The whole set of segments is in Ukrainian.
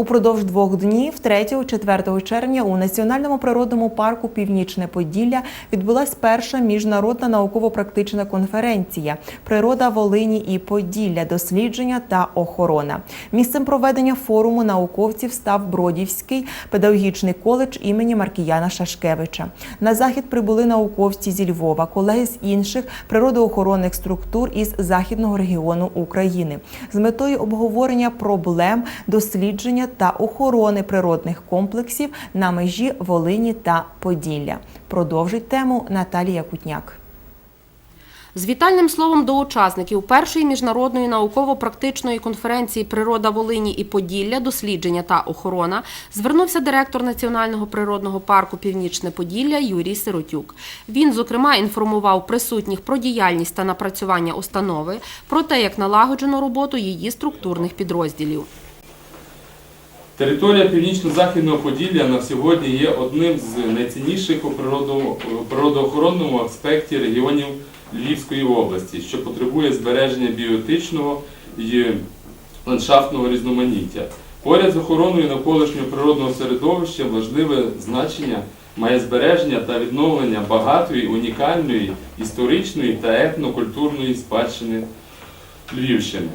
Упродовж двох днів, 3-4 червня, у Національному природному парку Північне Поділля відбулась перша міжнародна науково-практична конференція Природа Волині і Поділля, дослідження та охорона. Місцем проведення форуму науковців став Бродівський педагогічний коледж імені Маркіяна Шашкевича. На захід прибули науковці зі Львова, колеги з інших природоохоронних структур із західного регіону України з метою обговорення проблем дослідження та охорони природних комплексів на межі Волині та Поділля. Продовжить тему Наталія Кутняк. З вітальним словом до учасників першої міжнародної науково-практичної конференції Природа Волині і Поділля, дослідження та охорона звернувся директор Національного природного парку Північне Поділля Юрій Сиротюк. Він, зокрема, інформував присутніх про діяльність та напрацювання установи, про те, як налагоджено роботу її структурних підрозділів. Територія північно-західного Поділля на сьогодні є одним з найцінніших у природоохоронному аспекті регіонів Львівської області, що потребує збереження біотичного і ландшафтного різноманіття. Поряд з охороною навколишнього природного середовища важливе значення має збереження та відновлення багатої, унікальної, історичної та етнокультурної спадщини Львівщини.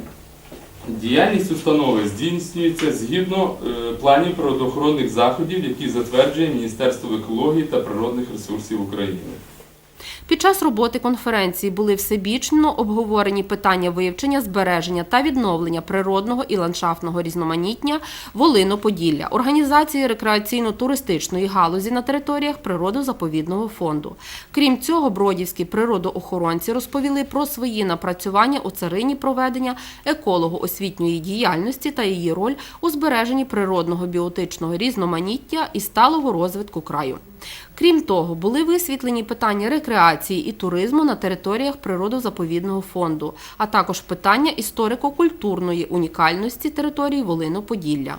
Діяльність установи здійснюється згідно е, планів природоохоронних заходів, які затверджує Міністерство екології та природних ресурсів України. Під час роботи конференції були всебічно обговорені питання вивчення, збереження та відновлення природного і ландшафтного різноманіття Волино-Поділля, організації рекреаційно-туристичної галузі на територіях природозаповідного фонду. Крім цього, бродівські природоохоронці розповіли про свої напрацювання у царині проведення еколого-освітньої діяльності та її роль у збереженні природного біотичного різноманіття і сталого розвитку краю. Крім того, були висвітлені питання рекреації і туризму на територіях природозаповідного фонду, а також питання історико-культурної унікальності території Волино-Поділля.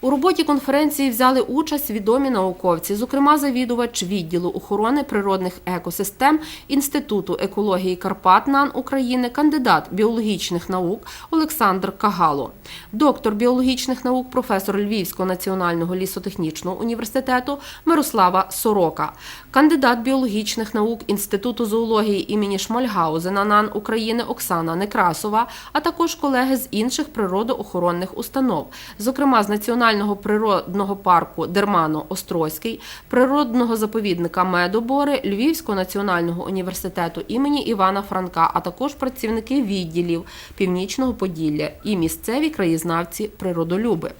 У роботі конференції взяли участь відомі науковці, зокрема завідувач відділу охорони природних екосистем Інституту екології Карпат НАН України, кандидат біологічних наук Олександр Кагало, доктор біологічних наук, професор Львівського національного лісотехнічного університету Мирослава Сорока, кандидат біологічних наук Інституту зоології імені Шмальгаузена НАН України Оксана Некрасова, а також колеги з інших природоохоронних установ, зокрема з Національного природного парку Дермано-Острозький, природного заповідника Медобори, Львівського національного університету імені Івана Франка, а також працівники відділів Північного Поділля і місцеві краєзнавці природолюби.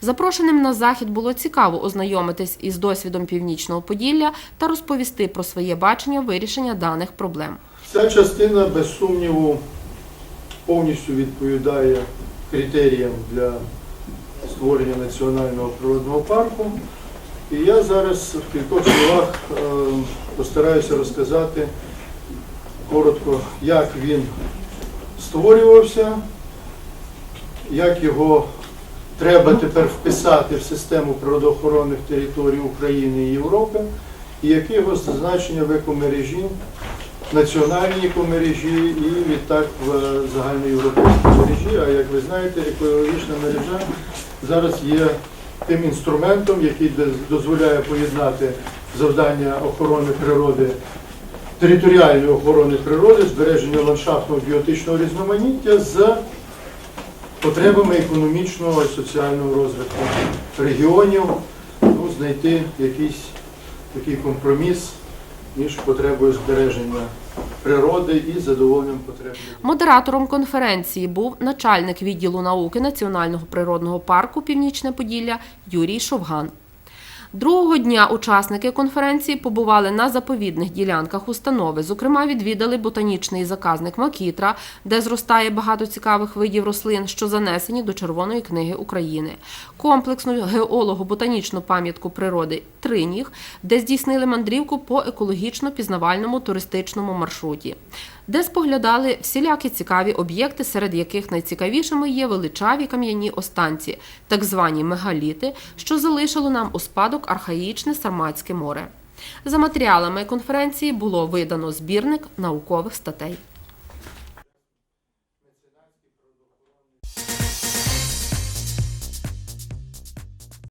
Запрошеним на захід було цікаво ознайомитись із досвідом Північного Поділля та розповісти про своє бачення вирішення даних проблем. Ця частина, без сумніву, повністю відповідає критеріям для створення національного природного парку. І я зараз в кількох словах е, постараюся розказати коротко, як він створювався, як його треба тепер вписати в систему природоохоронних територій України і Європи, і яке його значення в екомережі національній екомережі і відтак в загальноєвропейській мережі. А як ви знаєте, екологічна мережа зараз є тим інструментом, який дозволяє поєднати завдання охорони природи, територіальної охорони природи, збереження ландшафтного біотичного різноманіття з потребами економічного і соціального розвитку регіонів, ну, знайти якийсь такий компроміс між потребою збереження природи і задоволенням потреб. Модератором конференції був начальник відділу науки Національного природного парку Північне Поділля Юрій Шовган. Другого дня учасники конференції побували на заповідних ділянках установи. Зокрема, відвідали ботанічний заказник Макітра, де зростає багато цікавих видів рослин, що занесені до Червоної книги України, комплексну геолого-ботанічну пам'ятку природи Триніг, де здійснили мандрівку по екологічно-пізнавальному туристичному маршруті, де споглядали всілякі цікаві об'єкти, серед яких найцікавішими є величаві кам'яні останці, так звані мегаліти, що залишило нам у спадок архаїчне Сарматське море. За матеріалами конференції було видано збірник наукових статей.